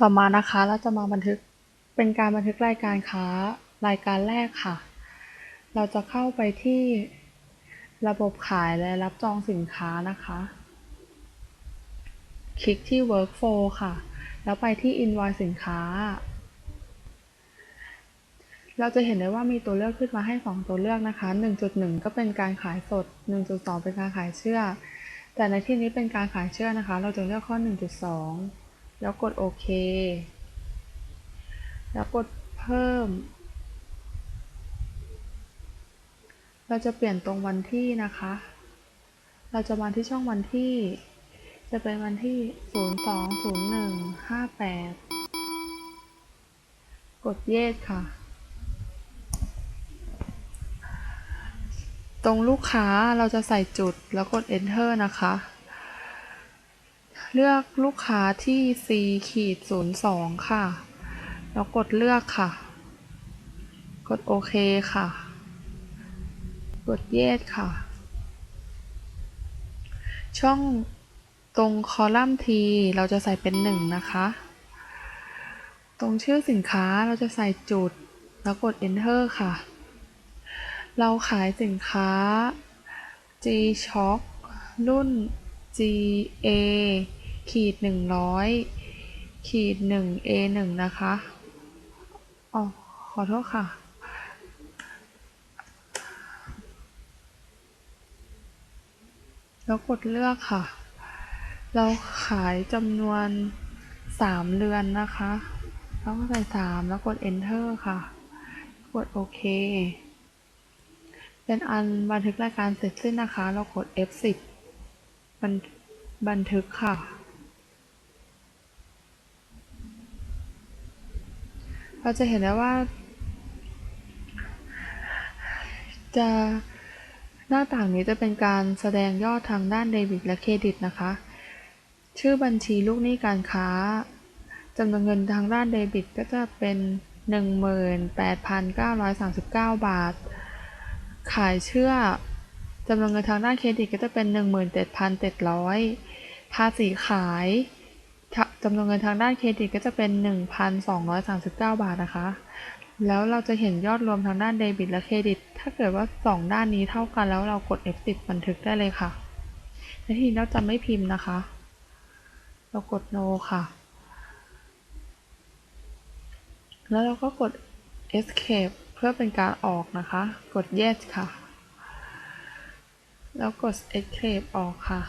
ต่อมานะคะเราจะมาบันทึกเป็นการบันทึกรายการค้ารายการแรกค่ะ เราจะเข้าไปที่ระบบขายและรับจองสินค้านะคะ คลิกที่ workflow ค่ะ แล้วไปที่ invoice สินค้า เราจะเห็นได้ว่ามีตัวเลือกขึ้นมาให้ 2 ตัวเลือกนะคะ 1.1 ก็เป็นการขายสด 1.2 เป็นการขายเชื่อ แต่ในที่นี้เป็นการขายเชื่อนะคะ เราจะเลือกข้อ 1.2 แล้วกดโอเค แล้วกดเพิ่ม เราจะเปลี่ยนตรงวันที่นะคะ เราจะมาที่ช่องวันที่ จะเป็นวันที่ 020158 กดเยสค่ะ ตรงลูกค้าเราจะใส่จุดแล้วกด enter นะคะ เลือกลูกค้าที่ C ขีด02ค่ะ แล้วกดเลือกค่ะ กดโอเคค่ะ กด yes ค่ะ ช่องตรงคอลัมน์ T เราจะใส่เป็น1นะคะ ตรงชื่อสินค้าเราจะใส่จุด แล้วกด enter ค่ะ เราขายสินค้า G Shock รุ่น GA ขีด100ขีด1 A1 นะคะอ๋อขอโทษค่ะ แล้วกดเลือกค่ะ เราขายจำนวน3เรือนนะคะแล้วก็ใส่3แล้วกด enter ค่ะ กดโอเค เป็นอันบันทึกรายการเสร็จสิ้นนะคะ เรากด F10 บันบันทึกค่ะ เราจะเห็นได้ว่า จะหน้าต่างนี้จะเป็นการแสดงยอดทางด้านเดบิตและเครดิตนะคะ ชื่อบัญชีลูกหนี้การค้าจำนวนเงินทางด้านเดบิตก็จะเป็น 18,939 บาท ขายเชื่อจำนวนเงินทางด้านเครดิตก็จะเป็น 17,700 ภาษีขาย จำนวนเงินทางด้านเครดิตก็จะเป็น 1,239 บาทนะคะ แล้วเราจะเห็นยอดรวมทางด้านเดบิตและเครดิต ถ้าเกิดว่า 2 ด้านนี้เท่ากันแล้วเรากด F10 บันทึกได้เลยค่ะในที่นี้เราจะไม่พิมพ์นะคะ เรากด no ค่ะ แล้วเราก็กด escape เพื่อเป็นการออกนะคะ กด yes ค่ะ แล้วกด escape ออกค่ะ